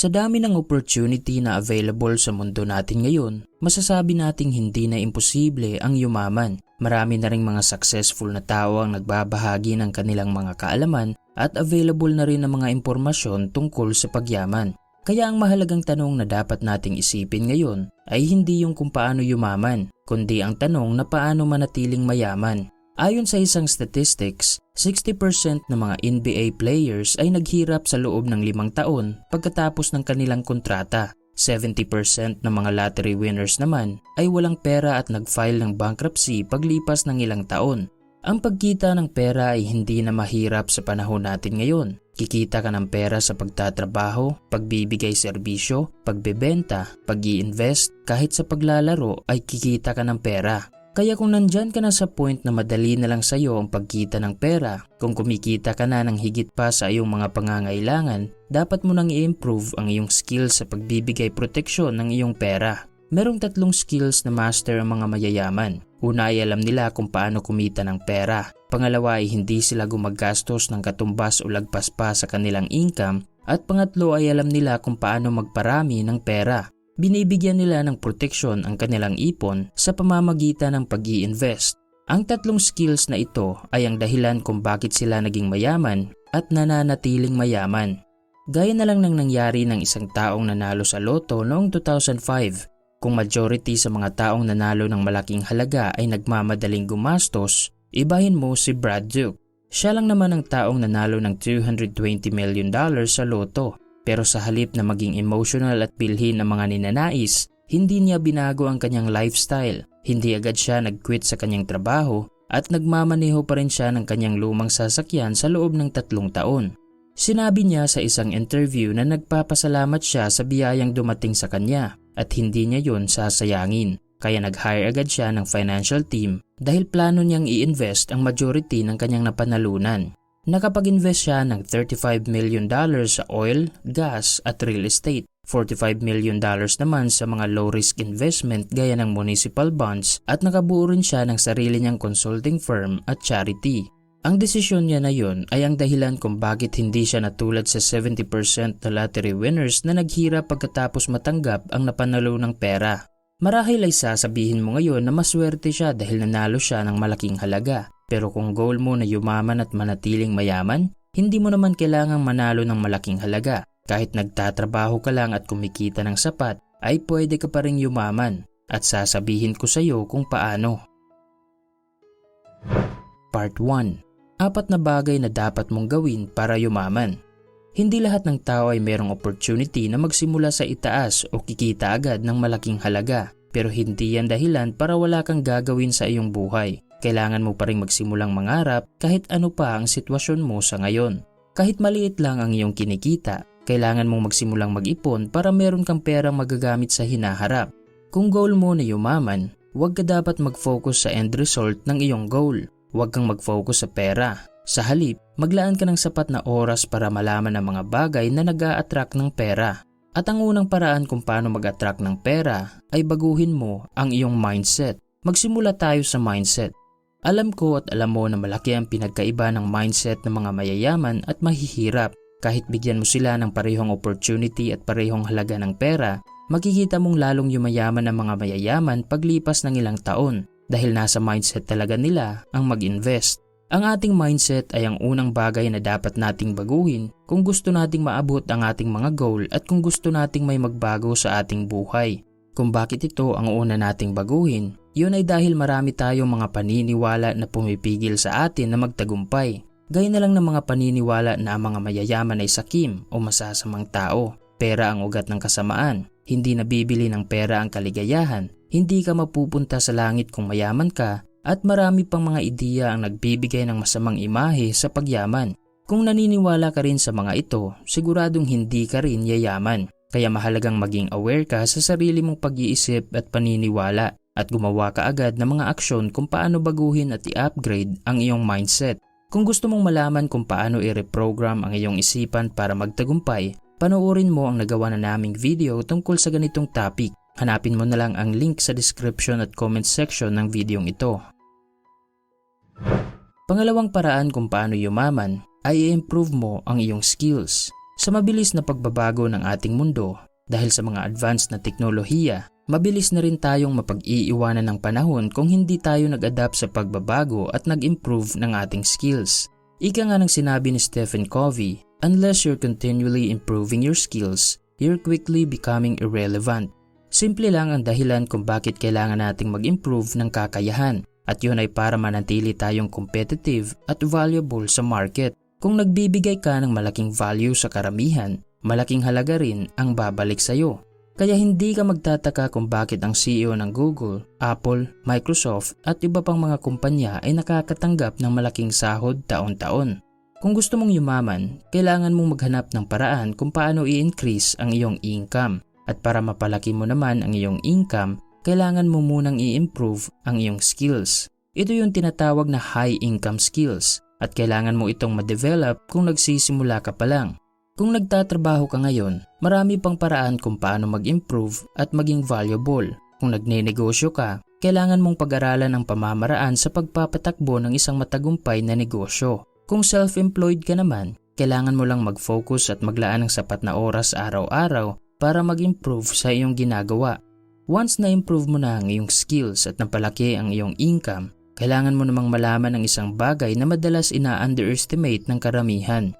Sa dami ng opportunity na available sa mundo natin ngayon, masasabi nating hindi na imposible ang yumaman. Marami na ring mga successful na tao ang nagbabahagi ng kanilang mga kaalaman at available na rin ang mga impormasyon tungkol sa pagyaman. Kaya ang mahalagang tanong na dapat nating isipin ngayon ay hindi yung kung paano yumaman, kundi ang tanong na paano manatiling mayaman. Ayon sa isang statistics, 60% ng mga NBA players ay naghirap sa loob ng limang taon pagkatapos ng kanilang kontrata. 70% ng mga lottery winners naman ay walang pera at nag-file ng bankruptcy paglipas ng ilang taon. Ang pagkita ng pera ay hindi na mahirap sa panahon natin ngayon. Kikita ka ng pera sa pagtatrabaho, pagbibigay serbisyo, pagbebenta, pag invest kahit sa paglalaro ay kikita ka ng pera. Kaya kung nandyan ka na sa point na madali na lang sa'yo ang pagkita ng pera, kung kumikita ka na ng higit pa sa iyong mga pangangailangan, dapat mo nang i-improve ang iyong skills sa pagbibigay proteksyon ng iyong pera. Merong tatlong skills na master ang mga mayayaman. Una ay alam nila kung paano kumita ng pera. Pangalawa ay hindi sila gumagastos ng katumbas o lagpas pa sa kanilang income. At pangatlo ay alam nila kung paano magparami ng pera binibigyan nila ng proteksyon ang kanilang ipon sa pamamagitan ng pag invest Ang tatlong skills na ito ay ang dahilan kung bakit sila naging mayaman at nananatiling mayaman. Gaya na lang ng nangyari ng isang taong nanalo sa loto noong 2005. Kung majority sa mga taong nanalo ng malaking halaga ay nagmamadaling gumastos, ibahin mo si Brad Duke. Siya lang naman ang taong nanalo ng 220 million dollars sa loto pero sa halip na maging emotional at bilhin ng mga ninanais, hindi niya binago ang kanyang lifestyle. Hindi agad siya nag-quit sa kanyang trabaho at nagmamaneho pa rin siya ng kanyang lumang sasakyan sa loob ng tatlong taon. Sinabi niya sa isang interview na nagpapasalamat siya sa biyayang dumating sa kanya at hindi niya yon sasayangin. Kaya nag-hire agad siya ng financial team dahil plano niyang i-invest ang majority ng kanyang napanalunan. Nakapag-invest siya ng 35 million dollars sa oil, gas at real estate. 45 million dollars naman sa mga low-risk investment gaya ng municipal bonds at nakabuo rin siya ng sarili niyang consulting firm at charity. Ang desisyon niya na yun ay ang dahilan kung bakit hindi siya natulad sa 70% na lottery winners na naghirap pagkatapos matanggap ang napanalo ng pera. Marahil ay sasabihin mo ngayon na maswerte siya dahil nanalo siya ng malaking halaga. Pero kung goal mo na yumaman at manatiling mayaman, hindi mo naman kailangang manalo ng malaking halaga. Kahit nagtatrabaho ka lang at kumikita ng sapat, ay pwede ka pa rin yumaman at sasabihin ko sa iyo kung paano. Part 1. Apat na bagay na dapat mong gawin para yumaman. Hindi lahat ng tao ay merong opportunity na magsimula sa itaas o kikita agad ng malaking halaga pero hindi yan dahilan para wala kang gagawin sa iyong buhay. Kailangan mo pa rin magsimulang mangarap kahit ano pa ang sitwasyon mo sa ngayon. Kahit maliit lang ang iyong kinikita, kailangan mong magsimulang mag-ipon para meron kang perang magagamit sa hinaharap. Kung goal mo na yumaman, huwag ka dapat mag-focus sa end result ng iyong goal. Huwag kang mag-focus sa pera. Sa halip, maglaan ka ng sapat na oras para malaman ang mga bagay na nag attract ng pera. At ang unang paraan kung paano mag-attract ng pera ay baguhin mo ang iyong mindset. Magsimula tayo sa mindset. Alam ko at alam mo na malaki ang pinagkaiba ng mindset ng mga mayayaman at mahihirap. Kahit bigyan mo sila ng parehong opportunity at parehong halaga ng pera, makikita mong lalong yumayaman ang mga mayayaman paglipas ng ilang taon dahil nasa mindset talaga nila ang mag-invest. Ang ating mindset ay ang unang bagay na dapat nating baguhin kung gusto nating maabot ang ating mga goal at kung gusto nating may magbago sa ating buhay. Kung bakit ito ang una nating baguhin, yun ay dahil marami tayong mga paniniwala na pumipigil sa atin na magtagumpay. Gaya na lang ng mga paniniwala na ang mga mayayaman ay sakim o masasamang tao. Pera ang ugat ng kasamaan. Hindi nabibili ng pera ang kaligayahan. Hindi ka mapupunta sa langit kung mayaman ka at marami pang mga ideya ang nagbibigay ng masamang imahe sa pagyaman. Kung naniniwala ka rin sa mga ito, siguradong hindi ka rin yayaman. Kaya mahalagang maging aware ka sa sarili mong pag-iisip at paniniwala at gumawa ka agad ng mga aksyon kung paano baguhin at i-upgrade ang iyong mindset. Kung gusto mong malaman kung paano i-reprogram ang iyong isipan para magtagumpay, panoorin mo ang nagawa na naming video tungkol sa ganitong topic. Hanapin mo na lang ang link sa description at comment section ng videong ito. Pangalawang paraan kung paano yumaman ay i-improve mo ang iyong skills. Sa mabilis na pagbabago ng ating mundo, dahil sa mga advanced na teknolohiya, mabilis na rin tayong mapag-iiwanan ng panahon kung hindi tayo nag-adapt sa pagbabago at nag-improve ng ating skills. Ika nga ng sinabi ni Stephen Covey, unless you're continually improving your skills, you're quickly becoming irrelevant. Simple lang ang dahilan kung bakit kailangan nating mag-improve ng kakayahan at yun ay para manatili tayong competitive at valuable sa market. Kung nagbibigay ka ng malaking value sa karamihan, malaking halaga rin ang babalik sa'yo. Kaya hindi ka magtataka kung bakit ang CEO ng Google, Apple, Microsoft at iba pang mga kumpanya ay nakakatanggap ng malaking sahod taon-taon. Kung gusto mong yumaman, kailangan mong maghanap ng paraan kung paano i-increase ang iyong income. At para mapalaki mo naman ang iyong income, kailangan mo munang i-improve ang iyong skills. Ito yung tinatawag na high income skills at kailangan mo itong ma-develop kung nagsisimula ka pa lang. Kung nagtatrabaho ka ngayon, marami pang paraan kung paano mag-improve at maging valuable. Kung nagne-negosyo ka, kailangan mong pag-aralan ang pamamaraan sa pagpapatakbo ng isang matagumpay na negosyo. Kung self-employed ka naman, kailangan mo lang mag-focus at maglaan ng sapat na oras araw-araw para mag-improve sa iyong ginagawa. Once na-improve mo na ang iyong skills at napalaki ang iyong income, kailangan mo namang malaman ang isang bagay na madalas ina-underestimate ng karamihan.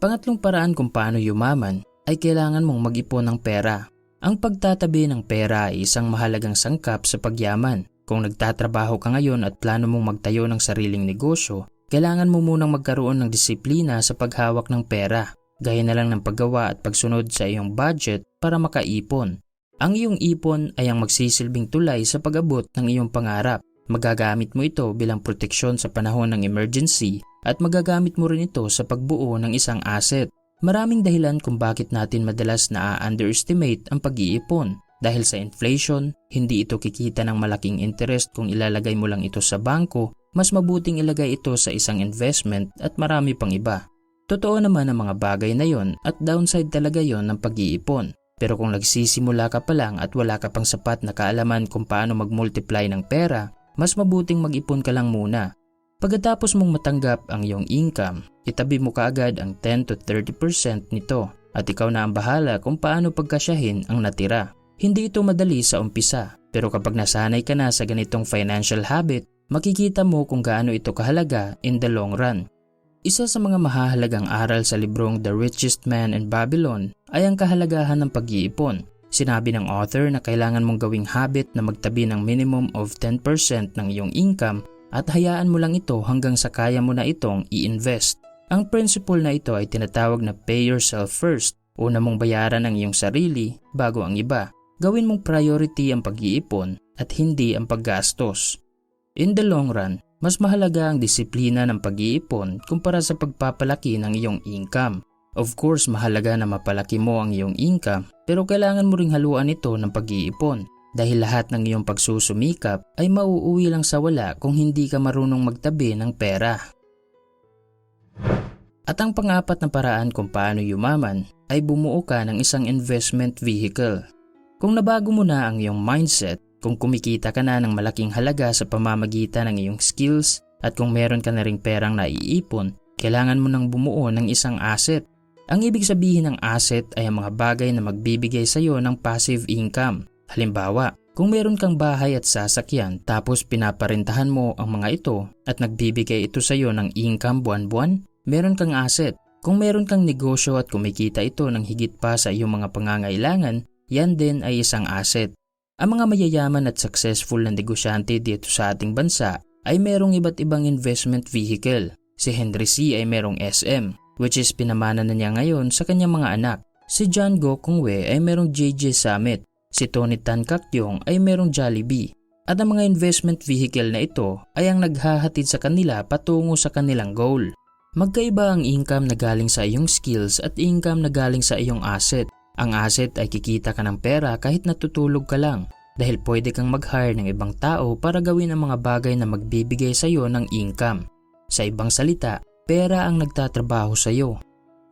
Pangatlong paraan kung paano yumaman ay kailangan mong mag-ipon ng pera. Ang pagtatabi ng pera ay isang mahalagang sangkap sa pagyaman. Kung nagtatrabaho ka ngayon at plano mong magtayo ng sariling negosyo, kailangan mo munang magkaroon ng disiplina sa paghawak ng pera gaya na lang ng paggawa at pagsunod sa iyong budget para makaipon. Ang iyong ipon ay ang magsisilbing tulay sa pag-abot ng iyong pangarap. Magagamit mo ito bilang proteksyon sa panahon ng emergency at magagamit mo rin ito sa pagbuo ng isang asset. Maraming dahilan kung bakit natin madalas na-underestimate ang pag-iipon. Dahil sa inflation, hindi ito kikita ng malaking interest kung ilalagay mo lang ito sa bangko, mas mabuting ilagay ito sa isang investment at marami pang iba. Totoo naman ang mga bagay na yon at downside talaga yon ng pag-iipon. Pero kung nagsisimula ka pa lang at wala ka pang sapat na kaalaman kung paano mag-multiply ng pera, mas mabuting mag-ipon ka lang muna. Pagkatapos mong matanggap ang iyong income, itabi mo kaagad ang 10 to 30% nito at ikaw na ang bahala kung paano pagkasyahin ang natira. Hindi ito madali sa umpisa, pero kapag nasanay ka na sa ganitong financial habit, makikita mo kung gaano ito kahalaga in the long run. Isa sa mga mahahalagang aral sa librong The Richest Man in Babylon ay ang kahalagahan ng pag-iipon. Sinabi ng author na kailangan mong gawing habit na magtabi ng minimum of 10% ng iyong income at hayaan mo lang ito hanggang sa kaya mo na itong i-invest. Ang principle na ito ay tinatawag na pay yourself first. Una mong bayaran ang iyong sarili bago ang iba. Gawin mong priority ang pag-iipon at hindi ang paggastos. In the long run, mas mahalaga ang disiplina ng pag-iipon kumpara sa pagpapalaki ng iyong income. Of course, mahalaga na mapalaki mo ang iyong income pero kailangan mo ring haluan ito ng pag-iipon dahil lahat ng iyong pagsusumikap ay mauuwi lang sa wala kung hindi ka marunong magtabi ng pera. At ang pangapat na paraan kung paano yumaman ay bumuo ka ng isang investment vehicle. Kung nabago mo na ang iyong mindset, kung kumikita ka na ng malaking halaga sa pamamagitan ng iyong skills at kung meron ka na ring perang naiipon, kailangan mo nang bumuo ng isang asset. Ang ibig sabihin ng asset ay ang mga bagay na magbibigay sa iyo ng passive income. Halimbawa, kung meron kang bahay at sasakyan tapos pinaparentahan mo ang mga ito at nagbibigay ito sa iyo ng income buwan-buwan, meron kang asset. Kung meron kang negosyo at kumikita ito ng higit pa sa iyong mga pangangailangan, yan din ay isang asset. Ang mga mayayaman at successful na negosyante dito sa ating bansa ay merong iba't ibang investment vehicle. Si Henry C. ay merong SM, which is pinamana na niya ngayon sa kanyang mga anak. Si John Go Kungwe ay merong JJ Summit. Si Tony Tan Kakyong ay merong Jollibee. At ang mga investment vehicle na ito ay ang naghahatid sa kanila patungo sa kanilang goal. Magkaiba ang income na galing sa iyong skills at income na galing sa iyong asset. Ang asset ay kikita ka ng pera kahit natutulog ka lang dahil pwede kang mag-hire ng ibang tao para gawin ang mga bagay na magbibigay sa iyo ng income. Sa ibang salita, pera ang nagtatrabaho sa iyo.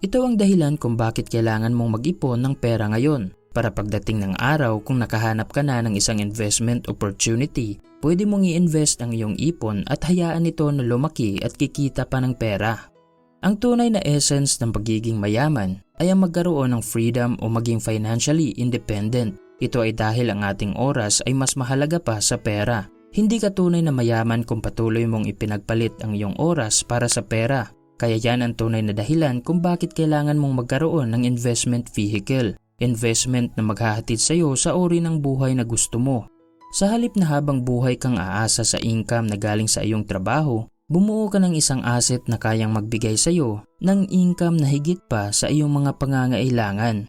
Ito ang dahilan kung bakit kailangan mong mag-ipon ng pera ngayon para pagdating ng araw kung nakahanap ka na ng isang investment opportunity, pwede mong i-invest ang iyong ipon at hayaan ito na lumaki at kikita pa ng pera. Ang tunay na essence ng pagiging mayaman ay ang magkaroon ng freedom o maging financially independent. Ito ay dahil ang ating oras ay mas mahalaga pa sa pera. Hindi ka tunay na mayaman kung patuloy mong ipinagpalit ang iyong oras para sa pera. Kaya yan ang tunay na dahilan kung bakit kailangan mong magkaroon ng investment vehicle. Investment na maghahatid sa iyo sa uri ng buhay na gusto mo. Sa halip na habang buhay kang aasa sa income na galing sa iyong trabaho, bumuo ka ng isang asset na kayang magbigay sa iyo ng income na higit pa sa iyong mga pangangailangan.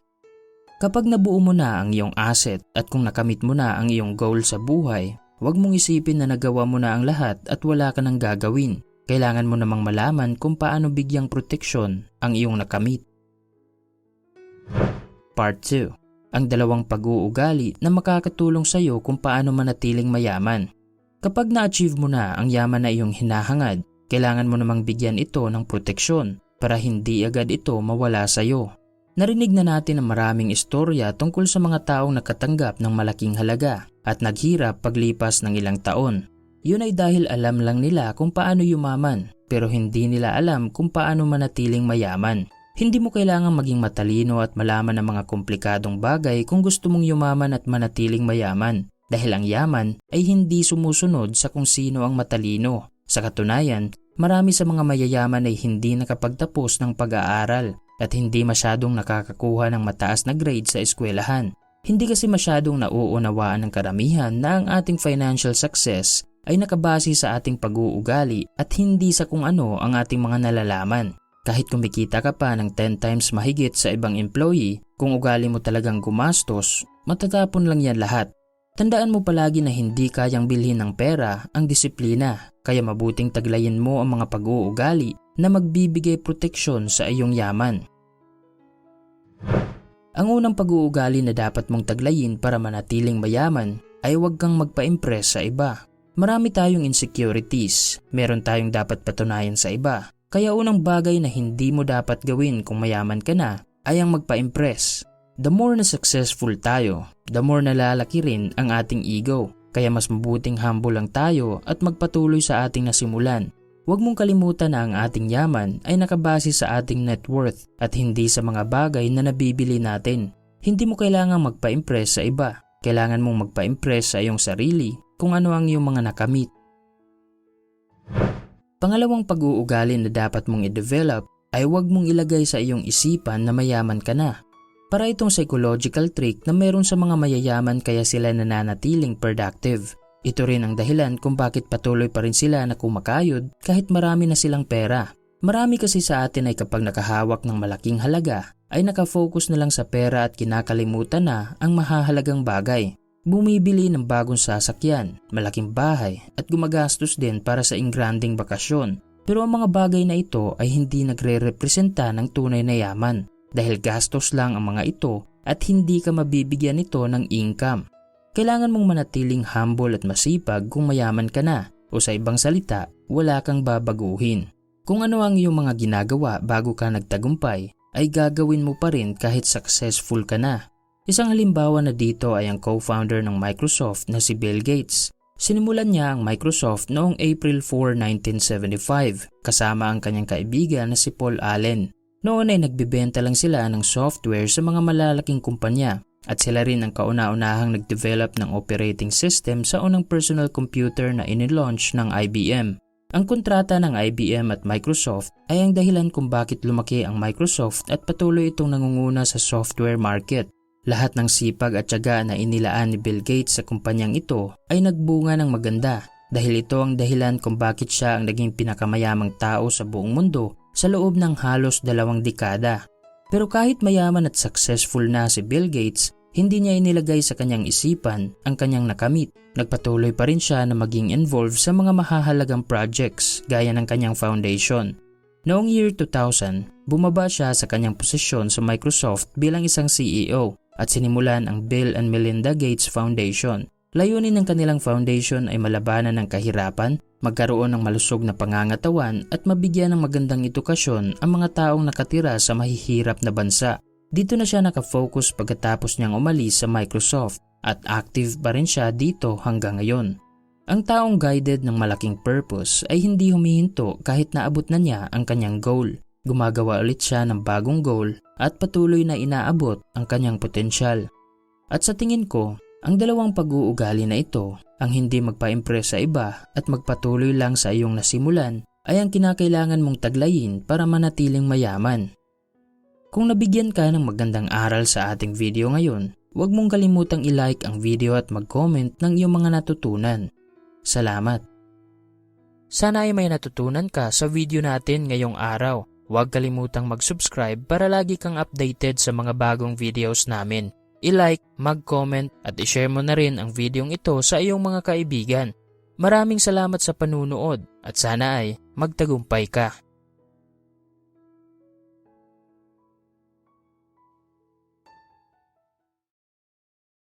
Kapag nabuo mo na ang iyong asset at kung nakamit mo na ang iyong goal sa buhay, huwag mong isipin na nagawa mo na ang lahat at wala ka nang gagawin. Kailangan mo namang malaman kung paano bigyang proteksyon ang iyong nakamit. Part 2 ang dalawang pag-uugali na makakatulong sa iyo kung paano manatiling mayaman. Kapag na-achieve mo na ang yaman na iyong hinahangad, kailangan mo namang bigyan ito ng proteksyon para hindi agad ito mawala sa iyo. Narinig na natin ang maraming istorya tungkol sa mga taong nakatanggap ng malaking halaga at naghirap paglipas ng ilang taon. Yun ay dahil alam lang nila kung paano yumaman pero hindi nila alam kung paano manatiling mayaman. Hindi mo kailangang maging matalino at malaman ang mga komplikadong bagay kung gusto mong yumaman at manatiling mayaman dahil ang yaman ay hindi sumusunod sa kung sino ang matalino. Sa katunayan, marami sa mga mayayaman ay hindi nakapagtapos ng pag-aaral at hindi masyadong nakakakuha ng mataas na grade sa eskwelahan. Hindi kasi masyadong nauunawaan ng karamihan na ang ating financial success ay nakabase sa ating pag-uugali at hindi sa kung ano ang ating mga nalalaman. Kahit kumikita ka pa ng 10 times mahigit sa ibang employee, kung ugali mo talagang gumastos, matatapon lang yan lahat. Tandaan mo palagi na hindi kayang bilhin ng pera ang disiplina, kaya mabuting taglayin mo ang mga pag-uugali na magbibigay proteksyon sa iyong yaman. Ang unang pag-uugali na dapat mong taglayin para manatiling mayaman ay huwag kang magpa-impress sa iba. Marami tayong insecurities, meron tayong dapat patunayan sa iba, kaya unang bagay na hindi mo dapat gawin kung mayaman ka na ay ang magpa-impress. The more na successful tayo, the more nalalaki rin ang ating ego. Kaya mas mabuting humble lang tayo at magpatuloy sa ating nasimulan. Huwag mong kalimutan na ang ating yaman ay nakabase sa ating net worth at hindi sa mga bagay na nabibili natin. Hindi mo kailangang magpa-impress sa iba. Kailangan mong magpa-impress sa iyong sarili kung ano ang iyong mga nakamit Pangalawang pag-uugali na dapat mong i-develop ay huwag mong ilagay sa iyong isipan na mayaman ka na. Para itong psychological trick na meron sa mga mayayaman kaya sila nananatiling productive. Ito rin ang dahilan kung bakit patuloy pa rin sila na kumakayod kahit marami na silang pera. Marami kasi sa atin ay kapag nakahawak ng malaking halaga ay nakafocus na lang sa pera at kinakalimutan na ang mahahalagang bagay. Bumibili ng bagong sasakyan, malaking bahay at gumagastos din para sa ingranding bakasyon. Pero ang mga bagay na ito ay hindi nagre-representa ng tunay na yaman dahil gastos lang ang mga ito at hindi ka mabibigyan nito ng income. Kailangan mong manatiling humble at masipag kung mayaman ka na o sa ibang salita, wala kang babaguhin. Kung ano ang iyong mga ginagawa bago ka nagtagumpay, ay gagawin mo pa rin kahit successful ka na. Isang halimbawa na dito ay ang co-founder ng Microsoft na si Bill Gates. Sinimulan niya ang Microsoft noong April 4, 1975 kasama ang kanyang kaibigan na si Paul Allen. Noon ay nagbibenta lang sila ng software sa mga malalaking kumpanya at sila rin ang kauna-unahang nag-develop ng operating system sa unang personal computer na inilaunch ng IBM. Ang kontrata ng IBM at Microsoft ay ang dahilan kung bakit lumaki ang Microsoft at patuloy itong nangunguna sa software market. Lahat ng sipag at tiyaga na inilaan ni Bill Gates sa kumpanyang ito ay nagbunga ng maganda dahil ito ang dahilan kung bakit siya ang naging pinakamayamang tao sa buong mundo sa loob ng halos dalawang dekada. Pero kahit mayaman at successful na si Bill Gates, hindi niya inilagay sa kanyang isipan ang kanyang nakamit. Nagpatuloy pa rin siya na maging involved sa mga mahahalagang projects gaya ng kanyang foundation. Noong year 2000, bumaba siya sa kanyang posisyon sa Microsoft bilang isang CEO at sinimulan ang Bill and Melinda Gates Foundation. Layunin ng kanilang foundation ay malabanan ng kahirapan, magkaroon ng malusog na pangangatawan at mabigyan ng magandang edukasyon ang mga taong nakatira sa mahihirap na bansa. Dito na siya nakafocus pagkatapos niyang umalis sa Microsoft at active pa rin siya dito hanggang ngayon. Ang taong guided ng malaking purpose ay hindi humihinto kahit naabot na niya ang kanyang goal. gumagawa ulit siya ng bagong goal at patuloy na inaabot ang kanyang potensyal. At sa tingin ko, ang dalawang pag-uugali na ito, ang hindi magpa-impress sa iba at magpatuloy lang sa iyong nasimulan, ay ang kinakailangan mong taglayin para manatiling mayaman. Kung nabigyan ka ng magandang aral sa ating video ngayon, huwag mong kalimutang i-like ang video at mag-comment ng iyong mga natutunan. Salamat! Sana ay may natutunan ka sa video natin ngayong araw. Huwag kalimutang mag-subscribe para lagi kang updated sa mga bagong videos namin. I-like, mag-comment at i-share mo na rin ang videong ito sa iyong mga kaibigan. Maraming salamat sa panunood at sana ay magtagumpay ka.